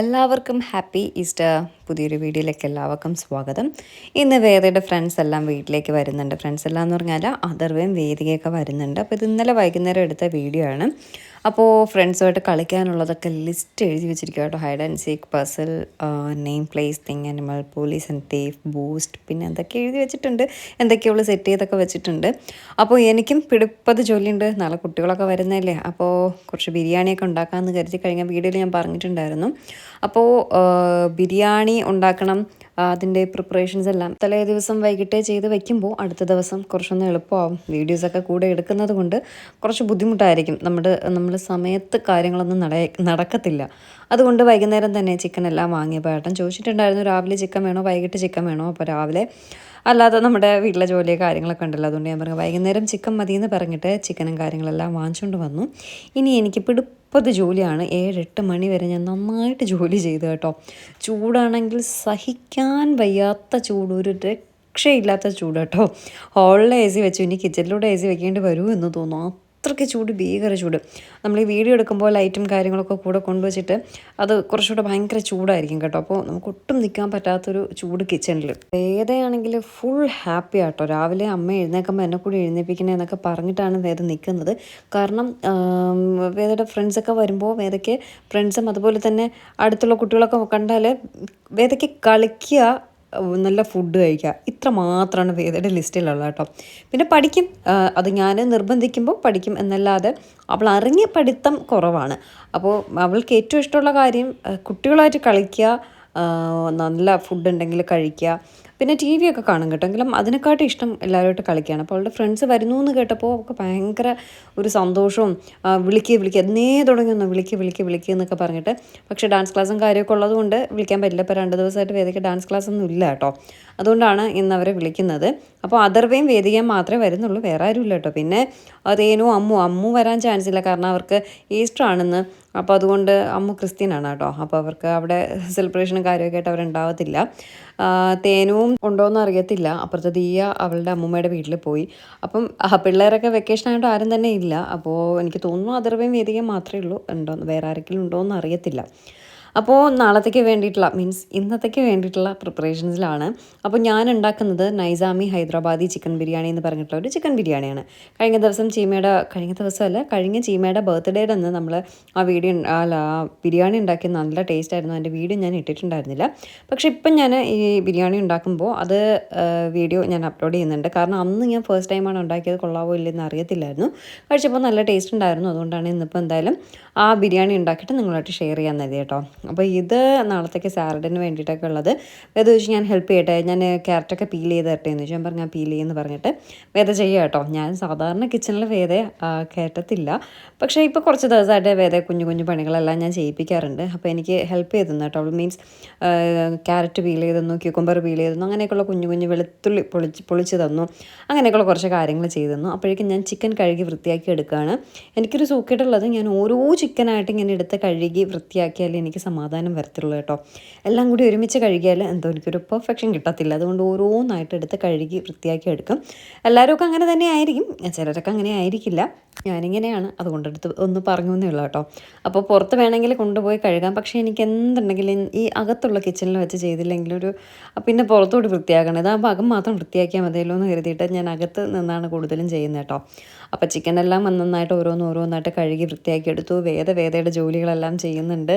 എല്ലാവർക്കും happy Easter പുതിയൊരു വീഡിയോയിലേക്ക് എല്ലാവർക്കും സ്വാഗതം. ഇന്ന് വേദയുടെ ഫ്രണ്ട്സ് എല്ലാം വീട്ടിലേക്ക് വരുന്നുണ്ട്. ഫ്രണ്ട്സ് എല്ലാം എന്ന് പറഞ്ഞാൽ അതർവേം വേദികയൊക്കെ വരുന്നുണ്ട്. അപ്പോൾ ഇത് ഇന്നലെ വൈകുന്നേരം എടുത്ത വീഡിയോ ആണ്. അപ്പോൾ ഫ്രണ്ട്സുമായിട്ട് കളിക്കാനുള്ളതൊക്കെ ലിസ്റ്റ് എഴുതി വെച്ചിരിക്കുക കേട്ടോ. Hide and seek puzzle name place thing animal police and thief boost പിന്നെ എന്തൊക്കെ എഴുതി വെച്ചിട്ടുണ്ട് എന്തൊക്കെയുള്ള സെറ്റ് ചെയ്തൊക്കെ വെച്ചിട്ടുണ്ട്. അപ്പോൾ എനിക്കും പിടിപ്പത് ജോലിയുണ്ട്. നാളെ കുട്ടികളൊക്കെ വരുന്നതല്ലേ. അപ്പോൾ കുറച്ച് ബിരിയാണിയൊക്കെ ഉണ്ടാക്കാമെന്ന് കരുതി കഴിഞ്ഞ വീഡിയോയിൽ ഞാൻ പറഞ്ഞിട്ടുണ്ടായിരുന്നു. അപ്പോൾ ബിരിയാണി ഉണ്ടാക്കണം അതിന്റെ പ്രിപ്പറേഷൻസ് എല്ലാം തലേ ദിവസം വൈകിട്ടേ ചെയ്ത് വെക്കുമ്പോൾ അടുത്ത ദിവസം കുറച്ചൊന്ന് എളുപ്പമാവും. വീഡിയോസൊക്കെ കൂടെ എടുക്കുന്നത് കൊണ്ട് കുറച്ച് ബുദ്ധിമുട്ടായിരിക്കും. നമ്മുടെ നമ്മൾ സമയത്ത് കാര്യങ്ങളൊന്നും നട നടക്കത്തില്ല. അതുകൊണ്ട് വൈകുന്നേരം തന്നെ ചിക്കൻ എല്ലാം വാങ്ങിയപ്പോൾ ഏട്ടൻ ചോദിച്ചിട്ടുണ്ടായിരുന്നു. രാവിലെ ചിക്കൻ വേണോ? വൈകിട്ട് ചിക്കൻ വേണോ? അപ്പോൾ രാവിലെ അല്ലാതെ നമ്മുടെ വീട്ടിലെ ജോലി കാര്യങ്ങളൊക്കെ ഉണ്ടല്ലോ. അതുകൊണ്ട് ഞാൻ പറഞ്ഞു വൈകുന്നേരം ചിക്കൻ മതി എന്ന് പറഞ്ഞിട്ട് ചിക്കനും കാര്യങ്ങളെല്ലാം വാങ്ങിച്ചുകൊണ്ട് വന്നു. ഇനി എനിക്ക് പിടിപ്പത് ജോലിയാണ്. ഏഴെട്ട് മണി വരെ ഞാൻ നന്നായിട്ട് ജോലി ചെയ്തു കേട്ടോ. ചൂടാണെങ്കിൽ സഹിക്കാൻ വയ്യാത്ത ചൂട് ഒരു രക്ഷയില്ലാത്ത ചൂട് കേട്ടോ. ഹോളിലെ എ സി വെച്ചു. ഇനി കിച്ചണിലൂടെ എ സി വെക്കേണ്ടി വരുമോ എന്ന് തോന്നുന്നു. അത്രയ്ക്ക് ചൂട് ഭീകര ചൂട്. നമ്മൾ ഈ വീഡിയോ എടുക്കുമ്പോൾ ലൈറ്റും കാര്യങ്ങളൊക്കെ കൂടെ കൊണ്ടുവച്ചിട്ട് അത് കുറച്ചുകൂടെ ഭയങ്കര ചൂടായിരിക്കും കേട്ടോ. അപ്പോൾ നമുക്ക് ഒട്ടും നിൽക്കാൻ പറ്റാത്തൊരു ചൂട് കിച്ചണിൽ വേദയാണെങ്കിൽ ഫുൾ ഹാപ്പി ആട്ടോ. രാവിലെ അമ്മ എഴുന്നേക്കുമ്പോൾ എന്നെ കൂടി എഴുന്നേപ്പിക്കണേ എന്നൊക്കെ പറഞ്ഞിട്ടാണ് വേദ നിൽക്കുന്നത്. കാരണം വേദയുടെ ഫ്രണ്ട്സൊക്കെ വരുമ്പോൾ വേദയ്ക്ക് ഫ്രണ്ട്സും അതുപോലെ തന്നെ അടുത്തുള്ള കുട്ടികളൊക്കെ കണ്ടാൽ വേദയ്ക്ക് കളിക്കുക നല്ല ഫുഡ് കഴിക്കുക. ഇത്ര മാത്രമാണ് വേദയുടെ ലിസ്റ്റിലുള്ളത് കേട്ടോ. പിന്നെ പഠിക്കും. അത് ഞാൻ നിർബന്ധിക്കുമ്പോൾ പഠിക്കും എന്നല്ലാതെ അവൾ അറിഞ്ഞ പഠിത്തം കുറവാണ്. അപ്പോൾ അവൾക്ക് ഏറ്റവും ഇഷ്ടമുള്ള കാര്യം കുട്ടികളായിട്ട് കളിക്കുക നല്ല ഫുഡ് ഉണ്ടെങ്കിൽ കഴിക്കുക. പിന്നെ ടി വി ഒക്കെ കാണും കേട്ടോ. എങ്കിലും അതിനെക്കാട്ടും ഇഷ്ടം എല്ലാവരുമായിട്ട് കളിക്കുകയാണ്. അപ്പോൾ അവളുടെ ഫ്രണ്ട്സ് വരുന്നു എന്ന് കേട്ടപ്പോൾ അവൾക്ക് ഭയങ്കര ഒരു സന്തോഷവും വിളിക്കുക വിളിക്കുക എന്നേ തുടങ്ങി ഒന്ന് വിളിക്കുക വിളിക്കുക വിളിക്കുക എന്നൊക്കെ പറഞ്ഞിട്ട് പക്ഷേ ഡാൻസ് ക്ലാസ്സും കാര്യമൊക്കെ ഉള്ളതുകൊണ്ട് വിളിക്കാൻ പറ്റില്ല. ഇപ്പോൾ രണ്ട് ദിവസമായിട്ട് വേദിക്ക് ഡാൻസ് ക്ലാസ് ഒന്നും ഇല്ല കേട്ടോ. അതുകൊണ്ടാണ് ഇന്ന് അവരെ വിളിക്കുന്നത്. അപ്പോൾ അതർവേയും വേദിക്കാൻ മാത്രമേ വരുന്നുള്ളൂ. വേറെ ആരും ഇല്ല കേട്ടോ. പിന്നെ തേനു അമ്മു അമ്മു വരാൻ ചാൻസ് ഇല്ല. കാരണം അവർക്ക് ഈസ്റ്റർ ആണെന്ന്. അപ്പോൾ അതുകൊണ്ട് അമ്മു ക്രിസ്ത്യനാണ് കേട്ടോ. അപ്പോൾ അവർക്ക് അവിടെ സെലിബ്രേഷനും കാര്യമൊക്കെ ആയിട്ട് അവരുണ്ടാവത്തില്ല. തേനുവും ഉണ്ടോയെന്ന് അറിയത്തില്ല. അപ്പുറത്തെ ദീയ അവളുടെ അമ്മൂമ്മയുടെ വീട്ടിൽ പോയി. അപ്പം പിള്ളേരൊക്കെ വെക്കേഷൻ ആയിട്ട് ആരും തന്നെ ഇല്ല. അപ്പോൾ എനിക്ക് തോന്നുന്നു അതർവേയും വേദികയും മാത്രമേ ഉള്ളൂ. ഉണ്ടോ വേറെ ആരെങ്കിലും ഉണ്ടോ എന്ന് അറിയത്തില്ല. അപ്പോൾ നാളത്തേക്ക് വേണ്ടിയിട്ടുള്ള മീൻസ് ഇന്നത്തേക്ക് വേണ്ടിയിട്ടുള്ള പ്രിപ്പറേഷൻസിലാണ് അപ്പോൾ ഞാൻ ഉണ്ടാക്കുന്നത് നൈസാമി ഹൈദരാബാദി ചിക്കൻ ബിരിയാണി എന്ന് പറഞ്ഞിട്ടുള്ള ഒരു ചിക്കൻ ബിരിയാണിയാണ്. കഴിഞ്ഞ ദിവസം ചീമയുടെ കഴിഞ്ഞ ദിവസമല്ല കഴിഞ്ഞ ചീമയുടെ ബർത്ത്ഡേയുടെ അന്ന് നമ്മൾ ആ വീഡിയോ അല്ല ആ ബിരിയാണി ഉണ്ടാക്കിയ നല്ല ടേസ്റ്റ് ആയിരുന്നു. അതിന്റെ വീഡിയോ ഞാൻ ഇട്ടിട്ടുണ്ടായിരുന്നില്ല. പക്ഷേ ഇപ്പം ഞാൻ ഈ ബിരിയാണി ഉണ്ടാക്കുമ്പോൾ അത് വീഡിയോ ഞാൻ അപ്ലോഡ് ചെയ്യുന്നുണ്ട്. കാരണം അന്ന് ഞാൻ ഫസ്റ്റ് ടൈമാണ് ഉണ്ടാക്കിയത്. കൊള്ളാവോ ഇല്ലെന്ന് അറിയത്തില്ലായിരുന്നു. കഴിച്ചപ്പോൾ നല്ല ടേസ്റ്റ് ഉണ്ടായിരുന്നു. അതുകൊണ്ടാണ് ഇന്നിപ്പോൾ എന്തായാലും ആ ബിരിയാണി ഉണ്ടാക്കിയിട്ട് നിങ്ങളായിട്ട് ഷെയർ ചെയ്യാൻ മതി കേട്ടോ. അപ്പോൾ ഇത് നാളത്തേക്ക് സാലഡിന് വേണ്ടിയിട്ടൊക്കെ ഉള്ളത്. വേദ ചോദിച്ചു ഞാൻ ഹെൽപ്പ് ചെയ്യട്ടെ? ഞാൻ ക്യാരറ്റൊക്കെ പീൽ ചെയ്ത് തരട്ടെ? എന്ന് ചോദിച്ചു. ഞാൻ പറഞ്ഞു ഞാൻ പീൽ ചെയ്യുമെന്ന് പറഞ്ഞിട്ട് വേദ ചെയ്യുക കേട്ടോ. ഞാൻ സാധാരണ കിച്ചണിൽ വേദ കയറ്റത്തില്ല പക്ഷേ ഇപ്പോൾ കുറച്ച് ദിവസമായിട്ട് വേദ കുഞ്ഞു കുഞ്ഞു പണികളെല്ലാം ഞാൻ ചെയ്യിപ്പിക്കാറുണ്ട്. അപ്പോൾ എനിക്ക് ഹെൽപ്പ് ചെയ്തു കേട്ടോ. മീൻസ് ക്യാരറ്റ് പീൽ ചെയ്തെന്നു തന്നു ക്യൂക്കമ്പർ പീൽ ചെയ്തെന്നു അങ്ങനെയൊക്കെയുള്ള കുഞ്ഞു കുഞ്ഞു വെളുത്തുള്ളി പൊളിച്ച് പൊളിച്ച് തന്നു. അങ്ങനെയൊക്കെയുള്ള കുറച്ച് കാര്യങ്ങൾ ചെയ്തു തന്നു. അപ്പോഴേക്കും ഞാൻ ചിക്കൻ കഴുകി വൃത്തിയാക്കി എടുക്കുകയാണ്. എനിക്കൊരു സൂക്കേട്ടുള്ളത് ഞാൻ ഓരോ ചിക്കനായിട്ട് ഇങ്ങനെ എടുത്ത് കഴുകി വൃത്തിയാക്കിയാൽ എനിക്ക് സമാധാനം വരത്തുള്ളൂ കേട്ടോ. എല്ലാം കൂടി ഒരുമിച്ച് കഴുകിയാൽ എന്തോ എനിക്കൊരു പെർഫെക്ഷൻ കിട്ടത്തില്ല. അതുകൊണ്ട് ഓരോന്നായിട്ട് എടുത്ത് കഴുകി വൃത്തിയാക്കി എടുക്കും. എല്ലാവരും അങ്ങനെ തന്നെ ആയിരിക്കും. ചിലരൊക്കെ അങ്ങനെ ആയിരിക്കില്ല. ഞാനിങ്ങനെയാണ് അതുകൊണ്ട് എടുത്ത് ഒന്ന് പറഞ്ഞു എന്നേ ഉള്ളൂ കേട്ടോ. അപ്പോൾ പുറത്ത് വേണമെങ്കിൽ കൊണ്ടുപോയി കഴുകാം. പക്ഷേ എനിക്ക് എന്തുണ്ടെങ്കിലും ഈ അകത്തുള്ള കിച്ചണിൽ വെച്ച് ചെയ്തില്ലെങ്കിൽ ഒരു പിന്നെ പുറത്തോട്ട് വൃത്തിയാക്കണം ഇതാകുമ്പോൾ അകം മാത്രം വൃത്തിയാക്കിയാൽ മതിയല്ലോ എന്ന് കരുതിയിട്ട് ഞാൻ അകത്ത് നിന്നാണ് കൂടുതലും ചെയ്യുന്നത് കേട്ടോ. അപ്പോൾ ചിക്കനെല്ലാം നന്നായിട്ട് ഓരോന്ന് ഓരോന്നായിട്ട് കഴുകി വൃത്തിയാക്കി എടുത്തു. വേദ വേദയുടെ ജോലികളെല്ലാം ചെയ്യുന്നുണ്ട്.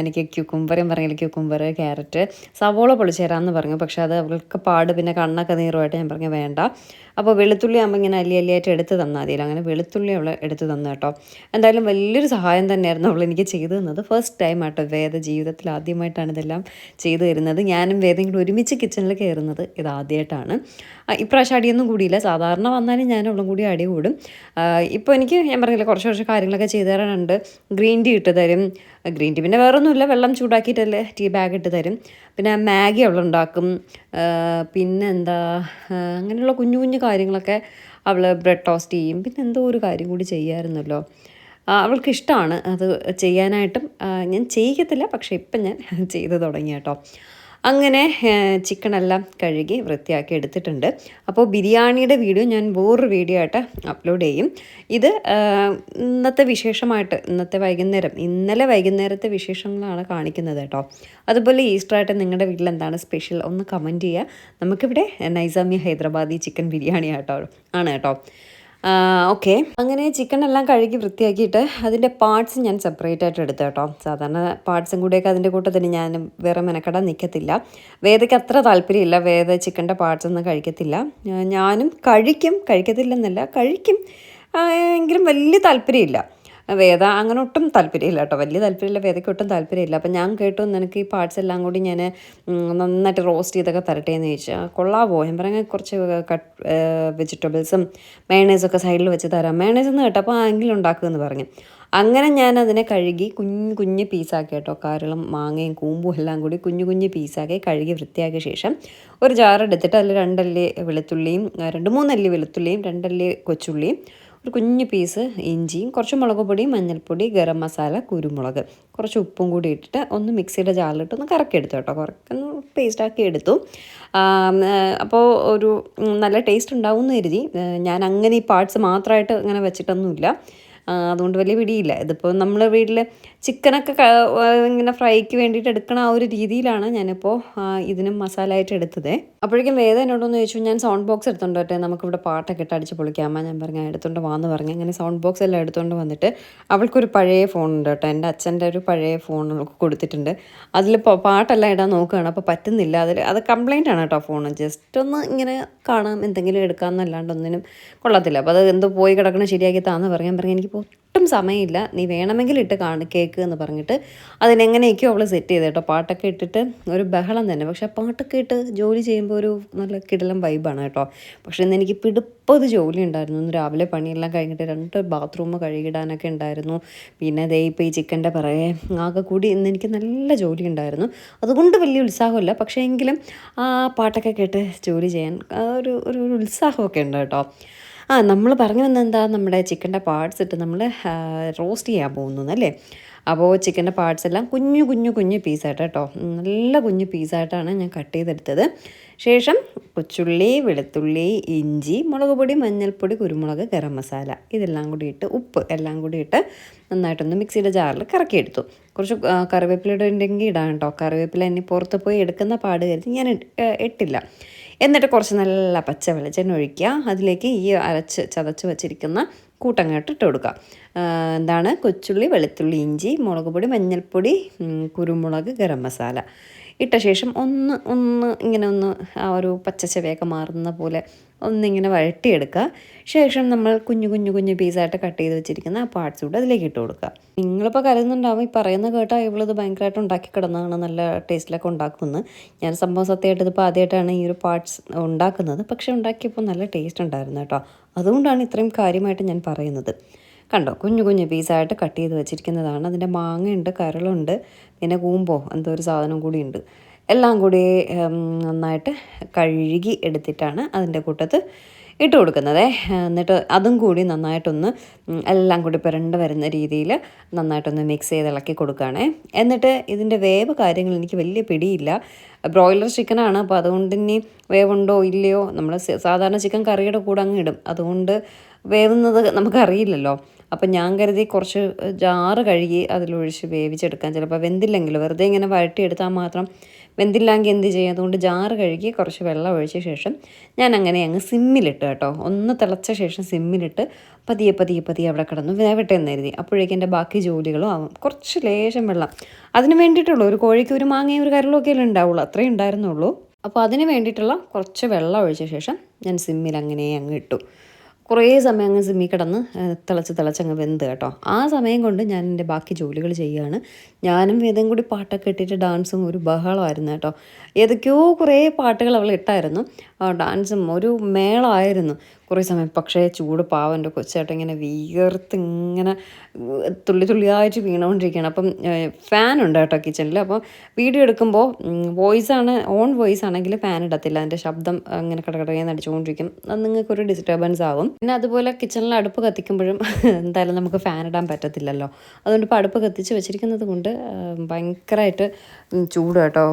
എനിക്ക് ക്യൂക്കുംബറും പറഞ്ഞില്ല ക്യൂക്കുംബർ ക്യാരറ്റ് സവോള പൊളിച്ചേരാന്ന് പറഞ്ഞു. പക്ഷേ അത് അവൾക്ക് പാട്. പിന്നെ കണ്ണൊക്കെ നീറുമായിട്ട് ഞാൻ പറഞ്ഞു വേണ്ട. അപ്പോൾ വെളുത്തുള്ളി ആകുമ്പോൾ ഇങ്ങനെ അല്ലി അല്ലിയായിട്ട് എടുത്ത് തന്നാൽ മതിയല്ലോ അങ്ങനെ വെളുത്തുള്ളി അവൾ എടുത്ത് തന്നു കേട്ടോ. എന്തായാലും വലിയൊരു സഹായം തന്നെയായിരുന്നു അവൾ എനിക്ക് ചെയ്തു തന്നത്. ഫസ്റ്റ് ടൈം ആട്ടോ വേദ ജീവിതത്തിൽ ആദ്യമായിട്ടാണ് ഇതെല്ലാം ചെയ്തു തരുന്നത്. ഞാനും വേദയും കൂടി ഒരുമിച്ച് കിച്ചണിൽ കയറുന്നത് ഇത് ആദ്യമായിട്ടാണ് ഇപ്രാവശ്യം അടിയൊന്നും കൂടിയില്ല. സാധാരണ വന്നാലും ഞാൻ അവളും കൂടി അടി കൂടും. ഇപ്പോൾ എനിക്ക് ഞാൻ പറഞ്ഞില്ല കുറച്ച് കുറച്ച് കാര്യങ്ങളൊക്കെ ചെയ്തു തരാനുണ്ട്. ഗ്രീൻ ടീ ഇട്ട് തരും. ഗ്രീൻ ടീ പിന്നെ വേറൊന്നുമില്ല. വെള്ളം ചൂടാക്കിയിട്ടല്ലേ ടീ ബാഗ് ഇട്ട് തരും. പിന്നെ മാഗി അവൾ ഉണ്ടാക്കും. പിന്നെ എന്താ അങ്ങനെയുള്ള കുഞ്ഞു കുഞ്ഞു കാര്യങ്ങളൊക്കെ അവൾ ബ്രെഡ് ടോസ്റ്റ് ചെയ്യും. പിന്നെ എന്തോ ഒരു കാര്യം കൂടി ചെയ്യാമായിരുന്നല്ലോ അവൾക്ക് ഇഷ്ടമാണ് അത് ചെയ്യാനായിട്ടും. ഞാൻ ചെയ്യത്തില്ല പക്ഷേ ഇപ്പം ഞാൻ ചെയ്തു തുടങ്ങി കേട്ടോ. അങ്ങനെ ചിക്കനെല്ലാം കഴുകി വൃത്തിയാക്കി എടുത്തിട്ടുണ്ട്. അപ്പോൾ ബിരിയാണിയുടെ വീഡിയോ ഞാൻ വേറൊരു വീഡിയോ ആയിട്ട് അപ്ലോഡ് ചെയ്യും. ഇത് ഇന്നത്തെ വിശേഷമായിട്ട് ഇന്നത്തെ വൈകുന്നേരം ഇന്നലെ വൈകുന്നേരത്തെ വിശേഷങ്ങളാണ് കാണിക്കുന്നത് കേട്ടോ. അതുപോലെ ഈസ്റ്ററായിട്ട് നിങ്ങളുടെ വീട്ടിൽ എന്താണ് സ്പെഷ്യൽ ഒന്ന് കമന്റ് ചെയ്യുക. നമുക്കിവിടെ നൈസാമി ഹൈദരാബാദി ചിക്കൻ ബിരിയാണി ആട്ടോ ആണ് കേട്ടോ. ഓക്കെ അങ്ങനെ ചിക്കൻ എല്ലാം കഴുകി വൃത്തിയാക്കിയിട്ട് അതിന്റെ പാർട്സ് ഞാൻ സെപ്പറേറ്റ് ആയിട്ട് എടുത്തു കേട്ടോ. സാധാരണ പാർട്സും കൂടെയൊക്കെ അതിന്റെ കൂട്ടത്തിന് ഞാൻ വേറെ മെനക്കെടാൻ നിൽക്കത്തില്ല വേദയ്ക്ക് അത്ര താല്പര്യമില്ല. വേദ ചിക്കന്റെ പാർട്സ് ഒന്നും കഴിക്കത്തില്ല. ഞാനും കഴിക്കും കഴിക്കത്തില്ലെന്നല്ല കഴിക്കും. എങ്കിലും വലിയ താല്പര്യമില്ല. വേദ അങ്ങനെ ഒട്ടും താല്പര്യമില്ല കേട്ടോ. വലിയ താല്പര്യമില്ല വേദയ്ക്ക് ഒട്ടും താല്പര്യമില്ല. അപ്പം ഞാൻ കേട്ടു നിനക്ക് ഈ പാർട്സ് എല്ലാം കൂടി ഞാൻ നന്നായിട്ട് റോസ്റ്റ് ചെയ്തൊക്കെ തരട്ടെ എന്ന് ചോദിച്ചാൽ കൊള്ളാവോ? ഞാൻ പറഞ്ഞ കുറച്ച് കട്ട് വെജിറ്റബിൾസും മയണൈസൊക്കെ സൈഡിൽ വെച്ച് തരാം. മയണൈസ് എന്ന് കേട്ടപ്പോൾ എങ്കിലും ഉണ്ടാക്കുമെന്ന് പറഞ്ഞു. അങ്ങനെ ഞാൻ അതിനെ കഴുകി കുഞ്ഞു കുഞ്ഞ് പീസാക്കി കേട്ടോ. കാരളം മാങ്ങയും കൂമ്പും എല്ലാം കൂടി കുഞ്ഞു കുഞ്ഞ് പീസാക്കി കഴുകി വൃത്തിയാക്കിയ ശേഷം ഒരു ജാറെടുത്തിട്ട് അതിൽ രണ്ടല്ലി വെളുത്തുള്ളിയും രണ്ട് മൂന്നല്ലി വെളുത്തുള്ളിയും രണ്ടല്ലി കൊച്ചുള്ളിയും ഒരു കുഞ്ഞു പീസ് ഇഞ്ചിയും കുറച്ച് മുളക് പൊടി മഞ്ഞൾപ്പൊടി ഗരം മസാല കുരുമുളക്. കുറച്ച് ഉപ്പും കൂടി ഇട്ടിട്ട് ഒന്ന് മിക്സിയുടെ ജാറിലിട്ട് ഒന്ന് കറക്കി എടുത്തു കേട്ടോ. കുറക്കൊന്ന് പേസ്റ്റാക്കി എടുത്തു. അപ്പോൾ ഒരു നല്ല ടേസ്റ്റ് ഉണ്ടാവും എന്ന് കരുതി. ഞാൻ അങ്ങനെ ഈ പാർട്സ് മാത്രമായിട്ട് അങ്ങനെ വെച്ചിട്ടൊന്നുമില്ല. അതുകൊണ്ട് വലിയ പിടിയില്ല. ഇതിപ്പോൾ നമ്മൾ വീട്ടിൽ ചിക്കനൊക്കെ ഇങ്ങനെ ഫ്രൈക്ക് വേണ്ടിയിട്ട് എടുക്കണ ആ ഒരു രീതിയിലാണ് ഞാനിപ്പോൾ ഇതിനും മസാല ആയിട്ട് എടുത്തത്. അപ്പോഴേക്കും വേദ എന്നോടൊന്ന് ചോദിച്ചു ഞാൻ സൗണ്ട് ബോക്സ് എടുത്തോണ്ട് വരട്ടെ നമുക്കിവിടെ പാട്ടൊക്കെ ഇട്ട് അടിച്ച് പൊളിക്കാമ ഞാൻ പറഞ്ഞു എടുത്തോണ്ട് വാന്ന് പറഞ്ഞു. അങ്ങനെ സൗണ്ട് ബോക്സ് എല്ലാം എടുത്തോണ്ട് വന്നിട്ട് അവൾക്കൊരു പഴയ ഫോൺ ഉണ്ട് കേട്ടോ. എന്റെ അച്ഛന്റെ ഒരു പഴയ ഫോൺ കൊടുത്തിട്ടുണ്ട്. അതിൽ പാട്ടെല്ലാം ഇടാൻ നോക്കുകയാണ്. അപ്പോൾ പറ്റുന്നില്ല. അതിൽ അത് കംപ്ലൈന്റ് ആണ് കേട്ടോ ഫോൺ ജസ്റ്റ് ഒന്ന് ഇങ്ങനെ കാണാം എന്തെങ്കിലും എടുക്കാമെന്നല്ലാണ്ട് ഒന്നിനും കൊള്ളത്തില്ല. അപ്പോൾ അത് എന്തോ പോയി കിടക്കണം ശരിയാക്കി താന്ന് പറയാൻ പറഞ്ഞു എനിക്ക് ഒട്ടും സമയമില്ല. നീ വേണമെങ്കിൽ ഇട്ട് കാണു കേക്ക് എന്ന് പറഞ്ഞിട്ട് അതിനെങ്ങനെയൊക്കെയോ അവൾ സെറ്റ് ചെയ്ത് കേട്ടോ. പാട്ടൊക്കെ ഇട്ടിട്ട് ഒരു ബഹളം തന്നെ. പക്ഷെ പാട്ടൊക്കെ ഇട്ട് ജോലി ചെയ്യുമ്പോൾ ഒരു നല്ല കിടലം വൈബാണ് കേട്ടോ. പക്ഷെ ഇന്ന് എനിക്ക് പിടുപ്പത് ജോലി ഉണ്ടായിരുന്നു. ഇന്ന് രാവിലെ പണിയെല്ലാം കഴിഞ്ഞിട്ട് രണ്ട് ബാത്റൂം കഴുകിടാനൊക്കെ ഉണ്ടായിരുന്നു. പിന്നെ ദേ ഇപ്പോൾ ഈ ചിക്കന്റെ പിറകെ ആകെ കൂടി ഇന്ന് എനിക്ക് നല്ല ജോലി ഉണ്ടായിരുന്നു. അതുകൊണ്ട് വലിയ ഉത്സാഹമില്ല. പക്ഷേ എങ്കിലും ആ പാട്ടൊക്കെ കേട്ട് ജോലി ചെയ്യാൻ ഒരു ഒരു ഉത്സാഹമൊക്കെ ഉണ്ട് കേട്ടോ. ആ നമ്മൾ പറഞ്ഞു വന്നത് എന്താ നമ്മുടെ ചിക്കന്റെ പാർട്സ് ഇട്ട് നമ്മൾ റോസ്റ്റ് ചെയ്യാൻ പോകുന്നു അല്ലേ അപ്പോൾ ചിക്കന്റെ പാർട്സ് എല്ലാം കുഞ്ഞു കുഞ്ഞു കുഞ്ഞു പീസായിട്ട് കേട്ടോ. നല്ല കുഞ്ഞു പീസായിട്ടാണ് ഞാൻ കട്ട് ചെയ്തെടുത്തത്. ശേഷം കൊച്ചുള്ളി വെളുത്തുള്ളി ഇഞ്ചി മുളക് പൊടി മഞ്ഞൾപ്പൊടി കുരുമുളക് ഗരം മസാല ഇതെല്ലാം കൂടി ഇട്ട് ഉപ്പ് എല്ലാം കൂടി ഇട്ട് നന്നായിട്ടൊന്ന് മിക്സിയുടെ ജാറിൽ കറക്കിയെടുത്തു കുറച്ച് കറിവേപ്പില ഉണ്ടെങ്കിൽ ഇടാം കേട്ടോ. കറിവേപ്പില ഇനി പുറത്ത് പോയി എടുക്കുന്ന പാട് കരുതി ഞാൻ ഇട്ട്- ഇട്ടില്ല. എന്നിട്ട് കുറച്ച് നല്ല പച്ച വെളിച്ചെണ്ണ ഒഴിക്കുക. അതിലേക്ക് ഈ അരച്ച് ചതച്ച് വെച്ചിരിക്കുന്ന കൂട്ടങ്ങോട്ട് ഇട്ട് കൊടുക്കുക. എന്താണ്? കൊച്ചുള്ളി വെളുത്തുള്ളി ഇഞ്ചി മുളക് പൊടി മഞ്ഞൾപ്പൊടി കുരുമുളക് ഗരം മസാല. ഇട്ട ശേഷം ഒന്ന് ഒന്ന് ഇങ്ങനെ ഒന്ന് ആ ഒരു പച്ച ചെവയൊക്കെ മാറുന്ന പോലെ ഒന്നിങ്ങനെ വഴട്ടിയെടുക്കുക ശേഷം നമ്മൾ കുഞ്ഞു കുഞ്ഞു കുഞ്ഞു പീസായിട്ട് കട്ട് ചെയ്ത് വെച്ചിരിക്കുന്ന ആ പാർട്സ് കൂടെ അതിലേക്ക് ഇട്ട് കൊടുക്കുക. നിങ്ങളിപ്പോൾ കരുതുന്നുണ്ടാവും ഈ പറയുന്ന കേട്ടാൽ ഇവളിത് ഭയങ്കരമായിട്ട് ഉണ്ടാക്കി കിടന്നതാണ് നല്ല ടേസ്റ്റിലൊക്കെ ഉണ്ടാക്കുമെന്ന്. ഞാൻ സംഭവം സത്യമായിട്ട് ഇതിപ്പോൾ ആദ്യമായിട്ടാണ് ഈ ഒരു പാർട്സ് ഉണ്ടാക്കുന്നത്. പക്ഷേ ഉണ്ടാക്കിയപ്പോൾ നല്ല ടേസ്റ്റ് ഉണ്ടായിരുന്നു കേട്ടോ. അതുകൊണ്ടാണ് ഇത്രയും കാര്യമായിട്ട് ഞാൻ പറയുന്നത്. കണ്ടോ കുഞ്ഞു കുഞ്ഞു പീസായിട്ട് കട്ട് ചെയ്ത് വെച്ചിരിക്കുന്നതാണ്. അതിന്റെ മാങ്ങയുണ്ട് കരളുണ്ട് പിന്നെ കൂമ്പോ എന്തോ ഒരു സാധനം കൂടിയുണ്ട്. എല്ലാം കൂടി നന്നായിട്ട് കഴുകി എടുത്തിട്ടാണ് അതിന്റെ കൂട്ടത്ത് ഇട്ട് കൊടുക്കുന്നത്. എന്നിട്ട് അതും കൂടി നന്നായിട്ടൊന്ന് എല്ലാം കൂടി പിരണ്ട് വരുന്ന രീതിയിൽ നന്നായിട്ടൊന്ന് മിക്സ് ചെയ്ത് ഇളക്കി കൊടുക്കുകയാണേ. എന്നിട്ട് ഇതിന്റെ വേവ് കാര്യങ്ങൾ എനിക്ക് വലിയ പിടിയില്ല. ബ്രോയിലർ ചിക്കനാണ് അപ്പോൾ അതുകൊണ്ട് ഇനി വേവുണ്ടോ ഇല്ലയോ? നമ്മൾ സാധാരണ ചിക്കൻ കറിയുടെ കൂടെ അങ്ങ് ഇടും. അതുകൊണ്ട് വേവുന്നത് നമുക്കറിയില്ലല്ലോ അപ്പം ഞാൻ കരുതി കുറച്ച് ജാറ് കഴുകി അതിലൊഴിച്ച് വേവിച്ചെടുക്കാൻ ചിലപ്പോൾ വെന്തില്ലെങ്കിലും വെറുതെ ഇങ്ങനെ വഴട്ടിയെടുത്താൽ മാത്രം വെന്തില്ലെങ്കിൽ എന്ത് ചെയ്യും? അതുകൊണ്ട് ജാറ് കഴുകി കുറച്ച് വെള്ളം ഒഴിച്ച ശേഷം ഞാൻ അങ്ങനെ അങ്ങ് സിമ്മിലിട്ട് കേട്ടോ. ഒന്ന് തിളച്ച ശേഷം സിമ്മിലിട്ട് പതിയെ പതിയെ പതിയെ അവിടെ കിടന്നു വേവട്ടെ എന്ന് അപ്പോഴേക്കും എന്റെ ബാക്കി ജോലികളും ആവും. കുറച്ച് ലേശം വെള്ളം. അതിന് വേണ്ടിയിട്ടുള്ളൂ. ഒരു കോഴിക്ക് ഒരു മാങ്ങയും ഒരു കരളൊക്കെ ഒക്കെ ഉണ്ടാവുള്ളൂ. അത്രയും ഉണ്ടായിരുന്നുള്ളൂ. അപ്പോൾ അതിന് വേണ്ടിയിട്ടുള്ള കുറച്ച് വെള്ളം ഒഴിച്ച ശേഷം ഞാൻ സിമ്മിൽ അങ്ങനെ അങ്ങ് ഇട്ടു. കുറേ സമയം അങ്ങ് സിമ്മി കിടന്ന് തിളച്ച് തിളച്ചങ്ങ് വെന്ത് കേട്ടോ. ആ സമയം കൊണ്ട് ഞാൻ എന്റെ ബാക്കി ജോലികൾ ചെയ്യുകയാണ്. ഞാനും വേദം കൂടി പാട്ടൊക്കെ ഇട്ടിട്ട് ഡാൻസും ഒരു ബഹളമായിരുന്നു കേട്ടോ. ഏതൊക്കെയോ കുറേ പാട്ടുകൾ അവൾ ഇട്ടായിരുന്നു. ഡാൻസും ഒരു മേളമായിരുന്നു കുറേ സമയം പക്ഷേ ചൂട് പാവം എന്റെ കൊച്ചേട്ടൻ ഇങ്ങനെ വിയർത്ത് ഇങ്ങനെ തുള്ളി തുള്ളിയായിട്ട് വീണുകൊണ്ടിരിക്കുകയാണ്. അപ്പം ഫാൻ ഉണ്ട് കേട്ടോ കിച്ചണിൽ അപ്പോൾ വീഡിയോ എടുക്കുമ്പോൾ വോയിസ് ആണ് ഓൺ വോയിസ് ആണെങ്കിൽ ഫാൻ ഇടത്തില്ല. അതിന്റെ ശബ്ദം അങ്ങനെ കടകടയെന്ന് അടിച്ചുകൊണ്ടിരിക്കും. അത് നിങ്ങൾക്കൊരു ഡിസ്റ്റർബൻസ് ആവും. പിന്നെ അതുപോലെ കിച്ചണിൽ അടുപ്പ് കത്തിക്കുമ്പോഴും എന്തായാലും നമുക്ക് ഫാൻ ഇടാൻ പറ്റത്തില്ലല്ലോ. അതുകൊണ്ട് ഇപ്പോൾ അടുപ്പ് കത്തിച്ച് വെച്ചിരിക്കുന്നത് കൊണ്ട് ഭയങ്കരമായിട്ട് ചൂട് കേട്ടോ.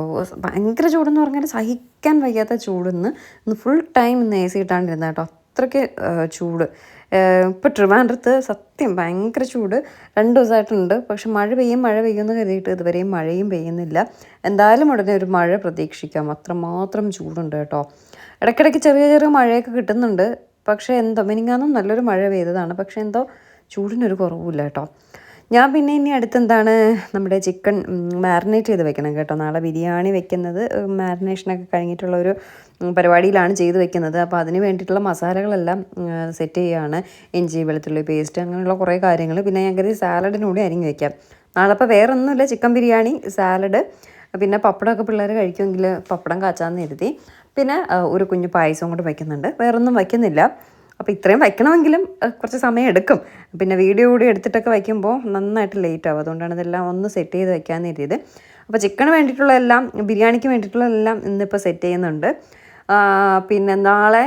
ഭയങ്കര ചൂടെന്ന് പറഞ്ഞാൽ സഹിക്കാൻ വയ്യാത്ത ചൂടെന്ന്. ഇന്ന് ഫുൾ ടൈം ഇന്ന് എ സി ഇട്ടാണ്ടിരുന്ന കേട്ടോ. അത്രയ്ക്ക് ചൂട്. ഇപ്പോൾ ട്രിവാൻഡ്രത്ത് സത്യം ഭയങ്കര ചൂട്. രണ്ട് ദിവസമായിട്ടുണ്ട് പക്ഷെ മഴ പെയ്യും മഴ പെയ്യുമെന്ന് കരുതിയിട്ട് ഇതുവരെയും മഴയും പെയ്യുന്നില്ല. എന്തായാലും ഉടനെ ഒരു മഴ പ്രതീക്ഷിക്കാം. അത്രമാത്രം ചൂടുണ്ട് കേട്ടോ. ഇടയ്ക്കിടയ്ക്ക് ചെറിയ ചെറിയ മഴയൊക്കെ കിട്ടുന്നുണ്ട്. പക്ഷേ എന്തോ മിനിങ്ങാന്നും നല്ലൊരു മഴ പെയ്തതാണ്. പക്ഷേ എന്തോ ചൂടിനൊരു കുറവുമില്ല കേട്ടോ. ഞാൻ പിന്നെ ഇനി അടുത്തെന്താണ് നമ്മുടെ ചിക്കൻ മാരിനേറ്റ് ചെയ്ത് വെക്കണം കേട്ടോ. നാളെ ബിരിയാണി വെക്കുന്നത് മാരിനേഷനൊക്കെ കഴിഞ്ഞിട്ടുള്ള ഒരു പരിപാടിയിലാണ് ചെയ്ത് വെക്കുന്നത്. അപ്പോൾ അതിന് വേണ്ടിയിട്ടുള്ള മസാലകളെല്ലാം സെറ്റ് ചെയ്യുകയാണ് ഇഞ്ചി വെളുത്തുള്ളി പേസ്റ്റ് അങ്ങനെയുള്ള കുറേ കാര്യങ്ങൾ. പിന്നെ ഞാൻ കരുതി സാലഡിനൂടെ അരിഞ്ഞ് വെക്കാം. നാളെ അപ്പോൾ വേറെ ഒന്നുമില്ല ചിക്കൻ ബിരിയാണി സാലഡ് പിന്നെ പപ്പടമൊക്കെ പിള്ളേർ കഴിക്കുമെങ്കിൽ പപ്പടം കാച്ചാന്ന് കരുതി. പിന്നെ ഒരു കുഞ്ഞു പായസവും കൂടെ വയ്ക്കുന്നുണ്ട് വേറൊന്നും വയ്ക്കുന്നില്ല. അപ്പോൾ ഇത്രയും വയ്ക്കണമെങ്കിലും കുറച്ച് സമയം എടുക്കും. പിന്നെ വീഡിയോ കൂടി എടുത്തിട്ടൊക്കെ വയ്ക്കുമ്പോൾ നന്നായിട്ട് ലേറ്റ് ആവും. അതുകൊണ്ടാണ് ഇതെല്ലാം ഒന്ന് സെറ്റ് ചെയ്ത് വയ്ക്കാമെന്ന് കരുതിയത്. അപ്പോൾ ചിക്കന് വേണ്ടിയിട്ടുള്ള എല്ലാം ബിരിയാണിക്ക് വേണ്ടിയിട്ടുള്ള എല്ലാം ഇന്നിപ്പോൾ സെറ്റ് ചെയ്യുന്നുണ്ട്. പിന്നെ നാളെ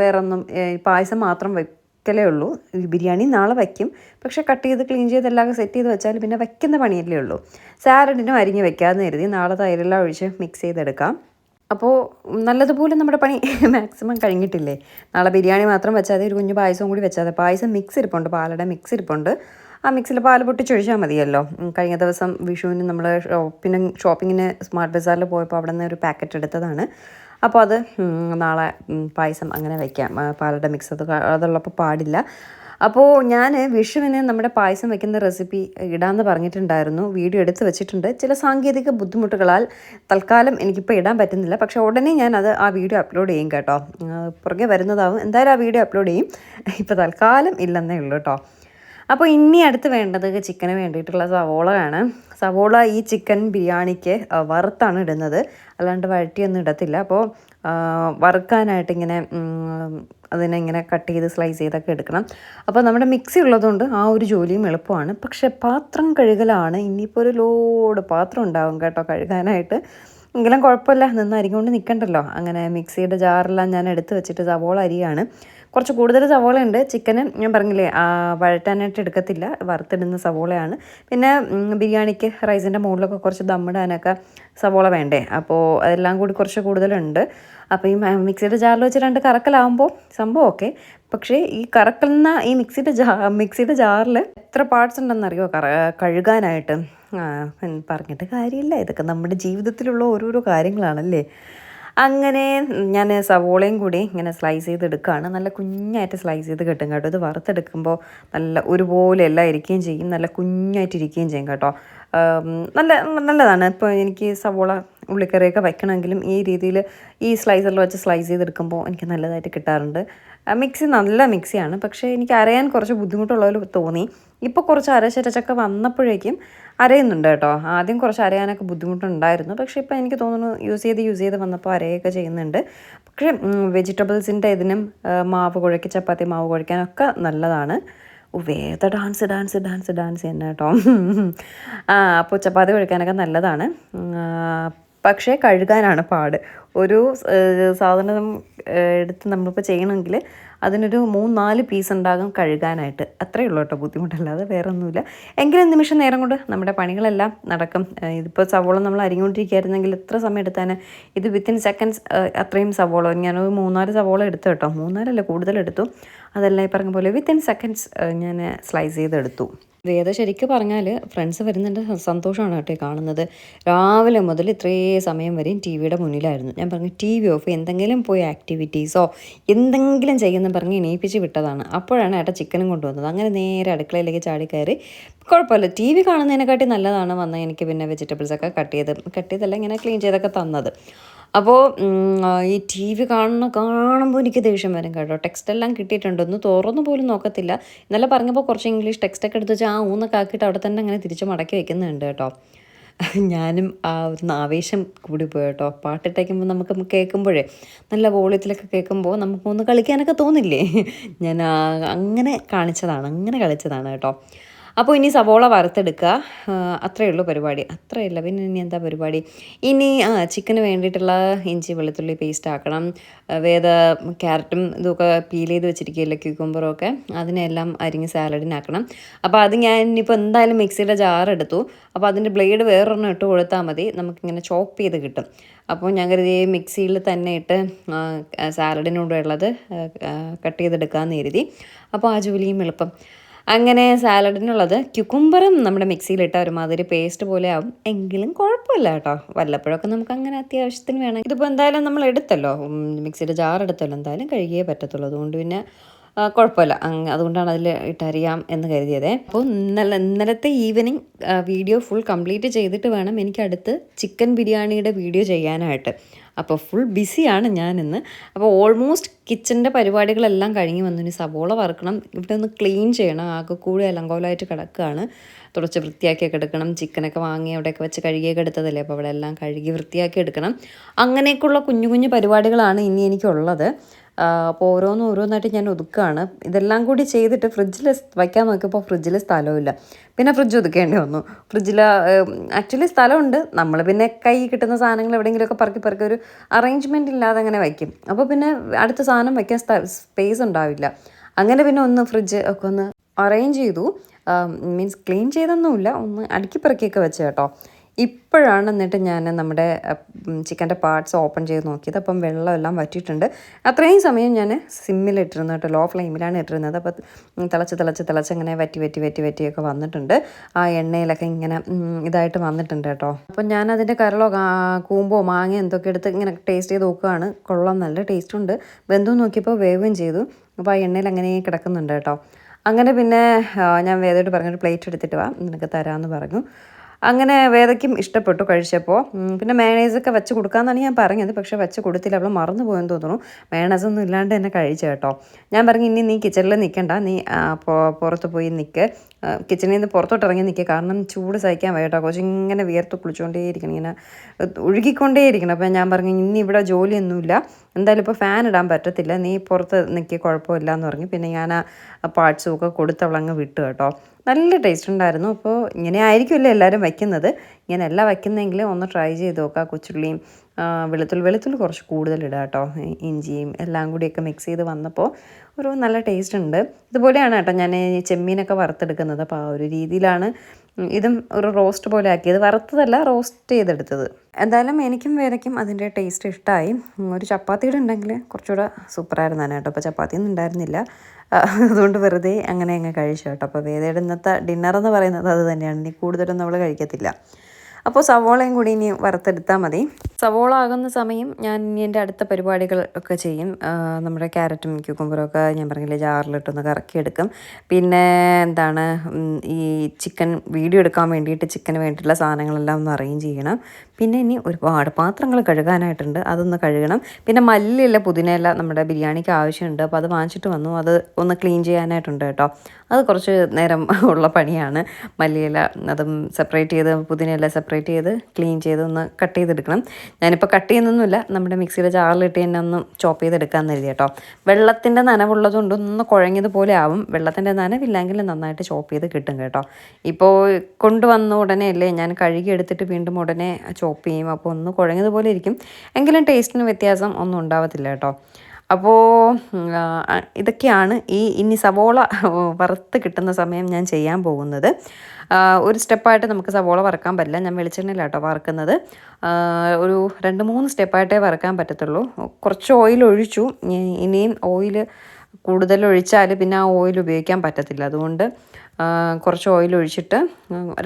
വേറൊന്നും പായസം മാത്രം വെക്കലേ ഉള്ളൂ. ബിരിയാണി നാളെ വയ്ക്കും പക്ഷേ കട്ട് ചെയ്ത് ക്ലീൻ ചെയ്ത് എല്ലാം സെറ്റ് ചെയ്ത് വെച്ചാൽ പിന്നെ വയ്ക്കുന്ന പണിയല്ലേ ഉള്ളൂ. സാലഡിനും അരിഞ്ഞ് വെക്കാമെന്ന് കരുതി നാളെ തൈരെല്ലാം ഒഴിച്ച് മിക്സ് ചെയ്തെടുക്കാം. അപ്പോൾ നല്ലതുപോലെ നമ്മുടെ പണി മാക്സിമം കഴിഞ്ഞിട്ടില്ലേ? നാളെ ബിരിയാണി മാത്രം വെച്ചാതെ ഒരു കുഞ്ഞു പായസവും കൂടി വെച്ചാതെ പായസം മിക്സ് ഇരിപ്പുണ്ട്. പാലട മിക്സ് ഇരിപ്പുണ്ട്. ആ മിക്സിൽ പാൽ പൊട്ടിച്ചൊഴിച്ചാൽ മതിയല്ലോ. കഴിഞ്ഞ ദിവസം വിഷുവിന് നമ്മൾ ഷോപ്പിന് ഷോപ്പിങ്ങിന് സ്മാർട്ട് ബസാറിൽ പോയപ്പോൾ അവിടെ നിന്ന് ഒരു പാക്കറ്റ് എടുത്തതാണ്. അപ്പോൾ അത് നാളെ പായസം അങ്ങനെ വയ്ക്കാം പാലട മിക്സ് അത് അതുള്ളപ്പോൾ പാടില്ല. അപ്പോൾ ഞാൻ വിഷുവിന് നമ്മുടെ പായസം വെക്കുന്ന റെസിപ്പി ഇടാമെന്ന് പറഞ്ഞിട്ടുണ്ടായിരുന്നു. വീഡിയോ എടുത്ത് വെച്ചിട്ടുണ്ട്. ചില സാങ്കേതിക ബുദ്ധിമുട്ടുകളാൽ തൽക്കാലം എനിക്കിപ്പോൾ ഇടാൻ പറ്റുന്നില്ല. പക്ഷേ ഉടനെ ഞാൻ അത് ആ വീഡിയോ അപ്ലോഡ് ചെയ്യും കേട്ടോ. പുറകെ വരുന്നതാവും. എന്തായാലും ആ വീഡിയോ അപ്ലോഡ് ചെയ്യും. ഇപ്പോൾ തൽക്കാലം ഇല്ലെന്നേ ഉള്ളൂ കേട്ടോ. അപ്പോൾ ഇനി അടുത്ത് വേണ്ടത് ചിക്കന് വേണ്ടിയിട്ടുള്ള സവോളയാണ്. സവോള ഈ ചിക്കൻ ബിരിയാണിക്ക് വറുത്താണ് ഇടുന്നത്. അല്ലാണ്ട് വഴറ്റിയൊന്നും ഇടത്തില്ല. അപ്പോൾ വറുക്കാനായിട്ട് ഇങ്ങനെ അതിനെ ഇങ്ങനെ കട്ട് ചെയ്ത് സ്ലൈസ് ചെയ്തൊക്കെ എടുക്കണം. അപ്പോൾ നമ്മുടെ മിക്സി ഉള്ളതുകൊണ്ട് ആ ഒരു ജോലിയും എളുപ്പമാണ്. പക്ഷേ പാത്രം കഴുകലാണ്. ഇനിയിപ്പോൾ ഒരു ലോഡ് പാത്രം ഉണ്ടാവും കേട്ടോ കഴുകാനായിട്ട്. എങ്കിലും കുഴപ്പമില്ല. നിന്ന് നിൽക്കണ്ടല്ലോ അങ്ങനെ മിക്സിയുടെ ജാറെല്ലാം ഞാൻ എടുത്ത് വെച്ചിട്ട് സവോള അരിയാണ്. കുറച്ച് കൂടുതൽ സവോള ഉണ്ട് ചിക്കന് ഞാൻ പറഞ്ഞില്ലേ വഴറ്റാനായിട്ട് എടുക്കത്തില്ല. വറുത്തിടുന്ന സവോളയാണ്. പിന്നെ ബിരിയാണിക്ക് റൈസിന്റെ മുകളിലൊക്കെ കുറച്ച് ദമ്മിടാനൊക്കെ സവോള വേണ്ടേ? അപ്പോൾ അതെല്ലാം കൂടി കുറച്ച് കൂടുതലുണ്ട്. അപ്പോൾ ഈ മിക്സിയുടെ ജാറിൽ വെച്ച് രണ്ട് കറക്കലാവുമ്പോൾ സംഭവം ഓക്കെ. പക്ഷേ ഈ കറക്കുന്ന ഈ മിക്സിയുടെ ജാ മിക്സിയുടെ ജാറിൽ എത്ര പാർട്സ് ഉണ്ടെന്നറിയോ? കറ കഴുകാനായിട്ട്. പറഞ്ഞിട്ട് കാര്യമില്ല. ഇതൊക്കെ നമ്മുടെ ജീവിതത്തിലുള്ള ഓരോരോ കാര്യങ്ങളാണല്ലേ? അങ്ങനെ ഞാൻ സവോളയും കൂടി ഇങ്ങനെ സ്ലൈസ് ചെയ്തെടുക്കുകയാണ്. നല്ല കുഞ്ഞായിട്ട് സ്ലൈസ് ചെയ്ത് കിട്ടും കേട്ടോ. ഇത് വറുത്തെടുക്കുമ്പോൾ നല്ല ഒരുപോലെ എല്ലാം ഇരിക്കുകയും ചെയ്യും. നല്ല കുഞ്ഞായിട്ട് ഇരിക്കുകയും ചെയ്യും കേട്ടോ. നല്ല നല്ലതാണ്. ഇപ്പോൾ എനിക്ക് സവോള ഉള്ളിക്കറിയൊക്കെ വയ്ക്കണമെങ്കിലും ഈ രീതിയിൽ ഈ സ്ലൈസറിൽ വെച്ച് സ്ലൈസ് ചെയ്തെടുക്കുമ്പോൾ എനിക്ക് നല്ലതായിട്ട് കിട്ടാറുണ്ട്. മിക്സി നല്ല മിക്സിയാണ് പക്ഷേ എനിക്ക് അരയാൻ കുറച്ച് ബുദ്ധിമുട്ടുള്ളതിൽ തോന്നി. ഇപ്പോൾ കുറച്ച് അരച്ചരച്ചൊക്കെ വന്നപ്പോഴേക്കും അരയുന്നുണ്ട് കേട്ടോ. ആദ്യം കുറച്ച് അരയാനൊക്കെ ബുദ്ധിമുട്ടുണ്ടായിരുന്നു. പക്ഷേ ഇപ്പോൾ എനിക്ക് തോന്നുന്നു യൂസ് ചെയ്ത് യൂസ് ചെയ്ത് വന്നപ്പോൾ അരയൊക്കെ ചെയ്യുന്നുണ്ട്. പക്ഷേ വെജിറ്റബിൾസിന്റെ ഇതിനും മാവ് കുഴക്കി ചപ്പാത്തി മാവ് കുഴയ്ക്കാനൊക്കെ നല്ലതാണ്. വേദ ഡാൻസ് ഡാൻസ് ഡാൻസ് ഡാൻസ് തന്നെ കേട്ടോ. ആ അപ്പോൾ ചപ്പാത്തി കുഴക്കാനൊക്കെ നല്ലതാണ്. പക്ഷേ കഴുകാനാണ് പാട്. ഒരു സാധനം എടുത്ത് നമ്മളിപ്പോൾ ചെയ്യണമെങ്കിൽ അതിനൊരു മൂന്ന് നാല് പീസ് ഉണ്ടാകും കഴുകാനായിട്ട്. അത്രയേ ഉള്ളൂ കേട്ടോ ബുദ്ധിമുട്ടല്ലാതെ വേറെ ഒന്നുമില്ല എങ്കിലും നിമിഷം നേരം കൊണ്ട് നമ്മുടെ പണികളെല്ലാം നടക്കും. ഇതിപ്പോൾ സവോള നമ്മൾ അരിഞ്ഞുകൊണ്ടിരിക്കുകയായിരുന്നെങ്കിൽ എത്ര സമയം എടുത്താൽ ഇത് വിത്തിൻ സെക്കൻഡ്സ് അത്രയും സവോള. ഞാനൊരു മൂന്നാൽ സവോള എടുത്തു കേട്ടോ. മൂന്നാലല്ല കൂടുതൽ എടുത്തു. അതെല്ലാം ഈ പറഞ്ഞ പോലെ വിത്തിൻ സെക്കൻഡ്സ് ഞാൻ സ്ലൈസ് ചെയ്തെടുത്തു. വേദ ശരിക്കും പറഞ്ഞാൽ ഫ്രണ്ട്സ് വരുന്നതിന്റെ സന്തോഷമാണ് കേട്ടോ കാണുന്നത്. രാവിലെ മുതൽ ഇത്രേ സമയം വരെയും ടി വിയുടെ മുന്നിലായിരുന്നു. ഞാൻ പറഞ്ഞു ടി വി ഓഫ് എന്തെങ്കിലും പോയി ആക്ടിവിറ്റീസോ എന്തെങ്കിലും ചെയ്യുന്ന പറഞ്ഞ് എണീപ്പിച്ച് വിട്ടതാണ്. അപ്പോഴാണ് ഏട്ടാ ചിക്കനും കൊണ്ടുവന്നത്. അങ്ങനെ നേരെ അടുക്കളയിലേക്ക് ചാടി കയറി. കുഴപ്പമില്ല ടി വി കാണുന്നതിനെക്കാട്ടി നല്ലതാണ് വന്ന എനിക്ക് പിന്നെ വെജിറ്റബിൾസൊക്കെ കട്ട് ചെയ്ത് കട്ട് ചെയ്തല്ല ഇങ്ങനെ ക്ലീൻ ചെയ്തൊക്കെ തന്നത്. അപ്പോൾ ഈ ടി വി കാണുന്ന കാണുമ്പോൾ എനിക്ക് ദേഷ്യം വരും കേട്ടോ. ടെക്സ്റ്റ് എല്ലാം കിട്ടിയിട്ടുണ്ട് ഒന്ന് തുറന്നു പോലും നോക്കത്തില്ല. ഇന്നലെ പറഞ്ഞപ്പോൾ കുറച്ച് ഇംഗ്ലീഷ് ടെക്സ്റ്റ് ഒക്കെ എടുത്ത് വെച്ചാൽ ആ ഊന്നൊക്കെ ആക്കിയിട്ട് അവിടെ തന്നെ അങ്ങനെ തിരിച്ച് മടക്കി വെക്കുന്നുണ്ട് കേട്ടോ. ഞാനും ആ ഒന്ന് ആവേശം കൂടി പോയി കേട്ടോ. പാട്ടിട്ടേക്കുമ്പോൾ നമുക്ക് കേൾക്കുമ്പോഴേ നല്ല വോളിയത്തിലൊക്കെ കേൾക്കുമ്പോൾ നമുക്കൊന്ന് കളിക്കാനൊക്കെ തോന്നില്ലേ? ഞാൻ അങ്ങനെ കാണിച്ചതാണ് അങ്ങനെ കളിച്ചതാണ് കേട്ടോ. അപ്പോൾ ഇനി സവോള വറുത്തെടുക്കുക. അത്രയേ ഉള്ളൂ പരിപാടി. അത്രയല്ല പിന്നെ ഇനി എന്താ പരിപാടി? ഇനി ആ ചിക്കന് വേണ്ടിയിട്ടുള്ള ഇഞ്ചി വെളുത്തുള്ളി പേസ്റ്റ് ആക്കണം. വേറെ ക്യാരറ്റും ഇതൊക്കെ പീൽ ചെയ്ത് വെച്ചിരിക്കുകയല്ലേ ക്യൂക്കുംബറും ഒക്കെ. അതിനെല്ലാം അരിഞ്ഞ് സാലഡിനാക്കണം അപ്പോൾ അത് ഞാൻ ഇനിയിപ്പോൾ എന്തായാലും മിക്സിയുടെ ജാർ എടുത്തു. അപ്പോൾ അതിന്റെ ബ്ലേഡ് വേറൊരെണ്ണം ഇട്ട് കൊടുത്താൽ മതി. നമുക്കിങ്ങനെ ചോപ്പ് ചെയ്ത് കിട്ടും. അപ്പോൾ ഞാൻ കരുതി മിക്സിയിൽ തന്നെ ഇട്ട് സാലഡിനോടുള്ളത് കട്ട് ചെയ്തെടുക്കാമെന്ന് കരുതി. അപ്പോൾ ആ ജോലിയും എളുപ്പം. അങ്ങനെ സാലഡിനുള്ളത് ക്യുക്കുംബറും നമ്മുടെ മിക്സിയിലിട്ട ഒരുമാതിരി പേസ്റ്റ് പോലെ ആവും. എങ്കിലും കുഴപ്പമില്ല കേട്ടോ. വല്ലപ്പോഴൊക്കെ നമുക്ക് അങ്ങനെ അത്യാവശ്യത്തിന് വേണം ഇതിപ്പോൾ എന്തായാലും നമ്മൾ എടുത്തല്ലോ. മിക്സിയുടെ ജാർ എടുത്തല്ലോ. എന്തായാലും കഴുകിയേ പറ്റത്തുള്ളൂ. അതുകൊണ്ട് പിന്നെ കുഴപ്പമില്ല. അതുകൊണ്ടാണ് അതിൽ ഇട്ടറിയാം എന്ന് കരുതിയത്. അപ്പോൾ ഇന്നലെ ഇന്നലത്തെ ഈവനിങ് വീഡിയോ ഫുൾ കംപ്ലീറ്റ് ചെയ്തിട്ട് വേണം എനിക്ക് അടുത്ത് ചിക്കൻ ബിരിയാണിയുടെ വീഡിയോ ചെയ്യാനായിട്ട്. അപ്പോൾ ഫുൾ ബിസിയാണ് ഞാൻ ഇന്ന് അപ്പോൾ ഓൾമോസ്റ്റ് കിച്ചന്റെ പരിപാടികളെല്ലാം കഴിഞ്ഞ് വന്നു. ഇനി സവോള വറുക്കണം. ഇവിടെ ഒന്ന് ക്ലീൻ ചെയ്യണം. ആകെ കൂടെ അലങ്കോലമായിട്ട് കിടക്കുകയാണ്. തുടച്ച് വൃത്തിയാക്കിയൊക്കെ എടുക്കണം. ചിക്കനൊക്കെ വാങ്ങി അവിടെയൊക്കെ വെച്ച് കഴുകിയൊക്കെ എടുത്തതല്ലേ? അപ്പോൾ അവിടെ എല്ലാം കഴുകി വൃത്തിയാക്കി എടുക്കണം. അങ്ങനെയൊക്കെയുള്ള കുഞ്ഞു കുഞ്ഞു പരിപാടികളാണ് ഇനി എനിക്കുള്ളത്. അപ്പോൾ ഓരോന്നും ഓരോന്നായിട്ട് ഞാൻ ഒതുക്കുകയാണ് ഇതെല്ലാം കൂടി ചെയ്തിട്ട് ഫ്രിഡ്ജിൽ വയ്ക്കാൻ നോക്കിയപ്പോൾ ഫ്രിഡ്ജിൽ സ്ഥലമില്ല പിന്നെ ഫ്രിഡ്ജ് ഒതുക്കേണ്ടി വന്നു. ഫ്രിഡ്ജിൽ ആക്ച്വലി സ്ഥലമുണ്ട് നമ്മൾ പിന്നെ കൈ കിട്ടുന്ന സാധനങ്ങൾ എവിടെയെങ്കിലുമൊക്കെ പറക്കി പറക്കി ഒരു അറേഞ്ച്മെന്റ് ഇല്ലാതെ അങ്ങനെ വയ്ക്കും. അപ്പോൾ പിന്നെ അടുത്ത സാധനം വയ്ക്കാൻ സ്പേസ് ഉണ്ടാവില്ല. അങ്ങനെ പിന്നെ ഒന്ന് ഫ്രിഡ്ജ് ഒക്കെ ഒന്ന് അറേഞ്ച് ചെയ്തു. മീൻസ് ക്ലീൻ ചെയ്തൊന്നുമില്ല. ഒന്ന് അടുക്കി പെറുക്കിയൊക്കെ വെച്ച് കേട്ടോ. ഇപ്പോഴാണ് എന്നിട്ട് ഞാൻ നമ്മുടെ ചിക്കന്റെ പാർട്സ് ഓപ്പൺ ചെയ്ത് നോക്കിയത്. അപ്പം വെള്ളമെല്ലാം വറ്റിയിട്ടുണ്ട്. അത്രയും സമയം ഞാൻ സിമ്മിലിട്ടിരുന്നു കേട്ടോ. ലോ ഫ്ലെയിമിലാണ് ഇട്ടിരുന്നത്. അപ്പോൾ തിളച്ച് തിളച്ച് തിളച്ച് ഇങ്ങനെ വറ്റി വറ്റി വറ്റി വറ്റിയൊക്കെ വന്നിട്ടുണ്ട്. ആ എണ്ണയിലൊക്കെ ഇങ്ങനെ ഇതായിട്ട് വന്നിട്ടുണ്ട് കേട്ടോ. അപ്പം ഞാൻ അതിന്റെ കരളോ കൂമ്പോ മാങ്ങ എന്തൊക്കെ എടുത്ത് ഇങ്ങനെ ടേസ്റ്റ് ചെയ്ത് നോക്കുകയാണ്. കൊള്ളാം നല്ല ടേസ്റ്റ് ഉണ്ട്. ബന്ധു നോക്കിയപ്പോൾ വേവും ചെയ്തു. അപ്പോൾ ആ എണ്ണയിൽ അങ്ങനെ കിടക്കുന്നുണ്ട് കേട്ടോ. അങ്ങനെ പിന്നെ ഞാൻ വേദയോട് പറഞ്ഞൊരു പ്ലേറ്റ് എടുത്തിട്ട് വാ. നിനക്ക് തരാമെന്ന് പറഞ്ഞു. അങ്ങനെ വേദയ്ക്കും ഇഷ്ടപ്പെട്ടു കഴിച്ചപ്പോൾ. പിന്നെ മേണേസൊക്കെ വെച്ച് കൊടുക്കാമെന്നാണ് ഞാൻ പറഞ്ഞത്. പക്ഷേ വെച്ച് കൊടുത്തില്ല. അവൾ മറന്നു പോയെന്ന് തോന്നുന്നു. മയണൈസ് ഒന്നും ഇല്ലാണ്ട് തന്നെ കഴിച്ചു കേട്ടോ. ഞാൻ പറഞ്ഞു ഇനി നീ കിച്ചണിൽ നിൽക്കണ്ട നീ പുറത്ത് പോയി നിൽക്ക് കിച്ചണിൽ നിന്ന് പുറത്തോട്ട് ഇറങ്ങി നിൽക്കുക. കാരണം ചൂട് സഹിക്കാൻ വയ്യ കേട്ടോ. കുറച്ച് ഇങ്ങനെ വിയർത്ത് കുളിച്ചുകൊണ്ടേയിരിക്കണം ഇങ്ങനെ ഒഴുകിക്കൊണ്ടേയിരിക്കണം. അപ്പോൾ ഞാൻ പറഞ്ഞു ഇനി ഇവിടെ ജോലിയൊന്നുമില്ല. എന്തായാലും ഇപ്പോൾ ഫാൻ ഇടാൻ പറ്റത്തില്ല. നീ പുറത്ത് നിൽക്കിയ കുഴപ്പമില്ല എന്ന് പറഞ്ഞു. പിന്നെ ഞാൻ ആ പാർട്സും ഒക്കെ കൊടുത്തവളങ്ങ് വിട്ടു കേട്ടോ. നല്ല ടേസ്റ്റ് ഉണ്ടായിരുന്നു. അപ്പോൾ ഇങ്ങനെ ആയിരിക്കുമല്ലോ എല്ലാവരും വയ്ക്കുന്നത് ഇങ്ങനെയല്ല വയ്ക്കുന്നെങ്കിൽ ഒന്ന് ട്രൈ ചെയ്ത് നോക്കുക കൊച്ചുള്ളിയും വെളുത്തുള്ളി വെളുത്തുള്ളി കുറച്ച് കൂടുതൽ ഇടുക കേട്ടോ ഇഞ്ചിയും എല്ലാം കൂടിയൊക്കെ മിക്സ് ചെയ്ത് വന്നപ്പോൾ ഒരു നല്ല ടേസ്റ്റ് ഉണ്ട്. ഇതുപോലെയാണ് കേട്ടോ ഞാൻ ചെമ്മീനൊക്കെ വറുത്തെടുക്കുന്നത്. അപ്പോൾ ആ ഒരു രീതിയിലാണ് ഇതും ഒരു റോസ്റ്റ് പോലെ ആക്കിയത്. വറുത്തതല്ല റോസ്റ്റ് ചെയ്തെടുത്തത്. എന്തായാലും എനിക്കും വേദയ്ക്കും അതിന്റെ ടേസ്റ്റ് ഇഷ്ടമായി ഒരു ചപ്പാത്തിയുടെ ഉണ്ടെങ്കിൽ കുറച്ചുകൂടെ സൂപ്പറായിരുന്നു കേട്ടോ. അപ്പോൾ ചപ്പാത്തിയൊന്നും ഉണ്ടായിരുന്നില്ല. അതുകൊണ്ട് വെറുതെ അങ്ങനെ അങ്ങ് കഴിച്ചു കേട്ടോ. അപ്പോൾ വേദയുടെ ഇന്നത്തെ ഡിന്നർ എന്ന് പറയുന്നത് അത് തന്നെയാണ്. ഇനി കൂടുതലൊന്നും അവൾ കഴിക്കത്തില്ല. അപ്പോൾ സവോളയും കൂടി ഇനി വറുത്തെടുത്താൽ മതി. സവോള ആകുന്ന സമയം ഞാൻ ഇനി എന്റെ അടുത്ത പരിപാടികൾ ഒക്കെ ചെയ്യും. നമ്മുടെ ക്യാരറ്റും ക്യൂക്കുമ്പറും ഒക്കെ ഞാൻ പറഞ്ഞില്ലേ ജാറിലിട്ടൊന്ന് കറക്കിയെടുക്കും. പിന്നെ എന്താണ് ഈ ചിക്കൻ വീഡിയോ എടുക്കാൻ വേണ്ടിയിട്ട് ചിക്കന് വേണ്ടിയിട്ടുള്ള സാധനങ്ങളെല്ലാം ഒന്ന് അറേഞ്ച് ചെയ്യണം. പിന്നെ ഇനി ഒരുപാട് പാത്രങ്ങൾ കഴുകാനായിട്ടുണ്ട്. അതൊന്ന് കഴുകണം. പിന്നെ മല്ലിയില്ല പുതിനയില നമ്മുടെ ബിരിയാണിക്ക് ആവശ്യമുണ്ട്. അപ്പോൾ അത് വാങ്ങിച്ചിട്ട് വന്നു. അത് ഒന്ന് ക്ലീൻ ചെയ്യാനായിട്ടുണ്ട് കേട്ടോ. അത് കുറച്ച് നേരം ഉള്ള പണിയാണ്. മല്ലിയില അതും സെപ്പറേറ്റ് ചെയ്ത് പുതിനയില സെപ്പറേറ്റ് ചെയ്ത് ക്ലീൻ ചെയ്ത് ഒന്ന് കട്ട് ചെയ്തെടുക്കണം. ഞാനിപ്പോൾ കട്ട് ചെയ്യുന്നൊന്നുമില്ല. നമ്മുടെ മിക്സിയുടെ ജാറിലിട്ട് തന്നെ ഒന്ന് ചോപ്പ് ചെയ്തെടുക്കാമെന്ന് എഴുതി കേട്ടോ. വെള്ളത്തിന്റെ നനവുള്ളതുകൊണ്ട് ഒന്ന് കുഴഞ്ഞതുപോലെ ആവും. വെള്ളത്തിന്റെ നനവില്ലെങ്കിൽ നന്നായിട്ട് ചോപ്പ് ചെയ്ത് കിട്ടും കേട്ടോ. ഇപ്പോൾ കൊണ്ടുവന്ന ഉടനെ അല്ലേ ഞാൻ കഴുകി എടുത്തിട്ട് വീണ്ടും ഉടനെ ചോപ്പ് ചെയ്യും അപ്പോൾ ഒന്ന് കുഴഞ്ഞതുപോലെ ഇരിക്കും. എങ്കിലും ടേസ്റ്റിന് വ്യത്യാസം ഒന്നും ഉണ്ടാവത്തില്ല കേട്ടോ. അപ്പോൾ ഇതൊക്കെയാണ് ഈ ഇനി സവോള വറുത്ത് കിട്ടുന്ന സമയം ഞാൻ ചെയ്യാൻ പോകുന്നത്. ഒരു സ്റ്റെപ്പായിട്ട് നമുക്ക് സവോള വറക്കാൻ പറ്റില്ല. ഞാൻ വെളിച്ചെണ്ണയിലാട്ടോ വറുക്കുന്നത്. ഒരു രണ്ട് മൂന്ന് സ്റ്റെപ്പായിട്ടേ വറക്കാൻ പറ്റത്തുള്ളൂ. കുറച്ച് ഓയിൽ ഒഴിച്ചു. ഇനി- ഇനിയും ഓയിൽ കൂടുതൽ ഒഴിച്ചാൽ പിന്നെ ആ ഓയിൽ ഉപയോഗിക്കാൻ പറ്റത്തില്ല. അതുകൊണ്ട് കുറച്ച് ഓയിൽ ഒഴിച്ചിട്ട്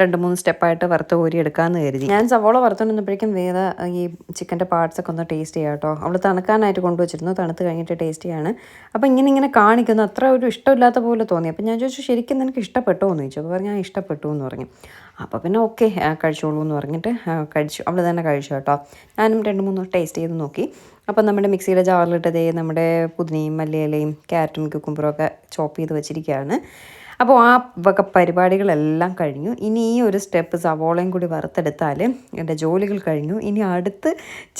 രണ്ട് മൂന്ന് സ്റ്റെപ്പായിട്ട് വറുത്ത് കോരി എടുക്കാമെന്ന് കരുതി. ഞാൻ സവോള വറുത്തുകൊണ്ടിരുന്നപ്പോഴേക്കും വേദ ഈ ചിക്കന്റെ പാർട്സ് ഒക്കെ ഒന്ന് ടേസ്റ്റ് ചെയ്യാം കേട്ടോ അവൾ തണുക്കാനായിട്ട് കൊണ്ടുവച്ചിരുന്നു. തണുത്ത് കഴിഞ്ഞിട്ട് ടേസ്റ്റ് ചെയ്യാണ്. അപ്പോൾ ഇങ്ങനെ ഇങ്ങനെ കാണിക്കുന്നു. അത്ര ഒരു ഇഷ്ടമില്ലാത്ത പോലെ തോന്നി. അപ്പോൾ ഞാൻ ചോദിച്ചു ശരിക്കും നിനക്ക് ഇഷ്ടപ്പെട്ടോ? എന്ന് ചോദിച്ചു. അപ്പോൾ പറഞ്ഞു ഞാൻ ഇഷ്ടപ്പെട്ടു എന്ന് പറഞ്ഞു. അപ്പോൾ പിന്നെ ഓക്കെ കഴിച്ചോളൂ എന്ന് പറഞ്ഞിട്ട് കഴിച്ചു. അവൾ തന്നെ കഴിച്ചു കേട്ടോ. ഞാനും രണ്ട് മൂന്ന് ടേസ്റ്റ് ചെയ്ത് നോക്കി. അപ്പം നമ്മുടെ മിക്സിയുടെ ജാറിലിട്ടതേ നമ്മുടെ പുതിനയും മല്ലിയിലയും ക്യാരറ്റും കുക്കുമ്പറും ഒക്കെ ചോപ്പ് ചെയ്ത് വെച്ചിരിക്കുകയാണ് അപ്പോൾ ആ വക പരിപാടികളെല്ലാം കഴിഞ്ഞു. ഇനി ഈ ഒരു സ്റ്റെപ്പ് സവോളയും കൂടി വറുത്തെടുത്താൽ എന്റെ ജോലികൾ കഴിഞ്ഞു. ഇനി അടുത്ത്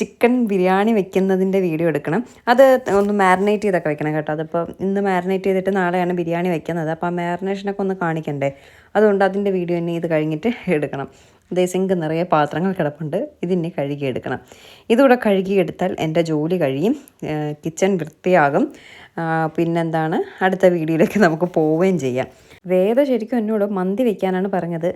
ചിക്കൻ ബിരിയാണി വെക്കുന്നതിന്റെ വീഡിയോ എടുക്കണം. അത് ഒന്ന് മാരിനേറ്റ് ചെയ്തൊക്കെ വെക്കണം കേട്ടോ. അതിപ്പോൾ ഇന്ന് മാരിനേറ്റ് ചെയ്തിട്ട് നാളെയാണ് ബിരിയാണി വെക്കുന്നത്. അപ്പോൾ ആ മാരിനേഷനൊക്കെ ഒന്ന് കാണിക്കണ്ടേ? അതുകൊണ്ട് അതിന്റെ വീഡിയോ ഇനി ഇത് കഴിഞ്ഞിട്ട് എടുക്കണം. ഇതേ സിങ്ക് നിറയെ പാത്രങ്ങൾ കിടപ്പുണ്ട്. ഇതിനെ കഴുകിയെടുക്കണം ഇതുകൂടെ കഴുകിയെടുത്താൽ എന്റെ ജോലി കഴിയും. കിച്ചൺ വൃത്തിയാകും. പിന്നെന്താണ്? അടുത്ത വീഡിയോയിലേക്ക് നമുക്ക് പോവുകയും ചെയ്യാം. വേദ ശരിക്കും എന്നോട് മന്തി വെക്കാനാണ് പറഞ്ഞത്.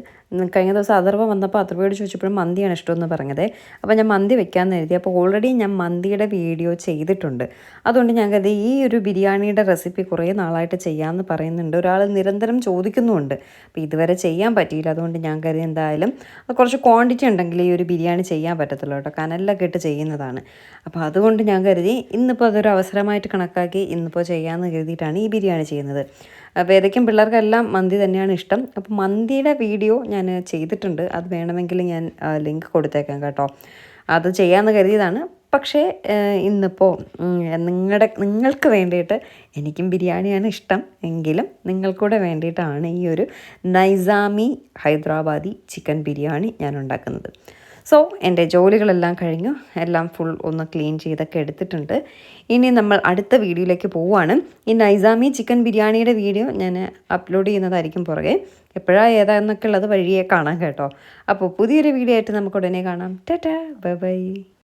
കഴിഞ്ഞ ദിവസം അതർവ വന്നപ്പോൾ അതർവയോട് ചോദിച്ചപ്പോഴും മന്തിയാണ് ഇഷ്ടമെന്ന് പറഞ്ഞത്. അപ്പോൾ ഞാൻ മന്തി വെക്കാമെന്ന് എഴുതി അപ്പോൾ ഓൾറെഡി ഞാൻ മന്തിയുടെ വീഡിയോ ചെയ്തിട്ടുണ്ട്. അതുകൊണ്ട് ഞാൻ കരുതി ഈ ഒരു ബിരിയാണിയുടെ റെസിപ്പി കുറേ നാളായിട്ട് ചെയ്യാമെന്ന് പറയുന്നുണ്ട്. ഒരാൾ നിരന്തരം ചോദിക്കുന്നുമുണ്ട്. അപ്പോൾ ഇതുവരെ ചെയ്യാൻ പറ്റിയില്ല. അതുകൊണ്ട് ഞാൻ കരുതി എന്തായാലും കുറച്ച് ക്വാണ്ടിറ്റി ഉണ്ടെങ്കിൽ ഈ ഒരു ബിരിയാണി ചെയ്യാൻ പറ്റത്തുള്ളൂ കേട്ടോ. കനലിലൊക്കെ ഇട്ട് ചെയ്യുന്നതാണ്. അപ്പോൾ അതുകൊണ്ട് ഞാൻ കരുതി ഇന്നിപ്പോൾ അതൊരു അവസരമായിട്ട് കണക്കാക്കി ഇന്നിപ്പോൾ ചെയ്യാമെന്ന് കരുതിയിട്ടാണ് ഈ ബിരിയാണി ചെയ്യുന്നത്. വേദയ്ക്കും പിള്ളേർക്കെല്ലാം മന്തി തന്നെയാണ് ഇഷ്ടം. അപ്പോൾ മന്തിയുടെ വീഡിയോ ഞാൻ ചെയ്തിട്ടുണ്ട്. അത് വേണമെങ്കിൽ ഞാൻ ലിങ്ക് കൊടുത്തേക്കാം കേട്ടോ. അത് ചെയ്യാമെന്ന് കരുതിയതാണ്. പക്ഷേ ഇന്നിപ്പോൾ നിങ്ങളുടെ നിങ്ങൾക്ക് വേണ്ടിയിട്ട് എനിക്കും ബിരിയാണിയാണ് ഇഷ്ടം. എങ്കിലും നിങ്ങൾക്കൂടെ വേണ്ടിയിട്ടാണ് ഈ ഒരു നൈസാമി ഹൈദരാബാദി ചിക്കൻ ബിരിയാണി ഞാൻ ഉണ്ടാക്കുന്നത്. സോ എന്റെ ജോലികളെല്ലാം കഴിഞ്ഞു. എല്ലാം ഫുൾ ഒന്ന് ക്ലീൻ ചെയ്തൊക്കെ എടുത്തിട്ടുണ്ട്. ഇനി നമ്മൾ അടുത്ത വീഡിയോയിലേക്ക് പോവുകയാണ്. ഈ നൈസാമി ചിക്കൻ ബിരിയാണിയുടെ വീഡിയോ ഞാൻ അപ്ലോഡ് ചെയ്യുന്നതായിരിക്കും പുറകെ. എപ്പോഴാണ് ഏതാന്നൊക്കെ ഉള്ളത് വഴിയെ കാണാം കേട്ടോ. അപ്പോൾ പുതിയൊരു വീഡിയോ ആയിട്ട് നമുക്ക് ഉടനെ കാണാം. Ta ta bye bye.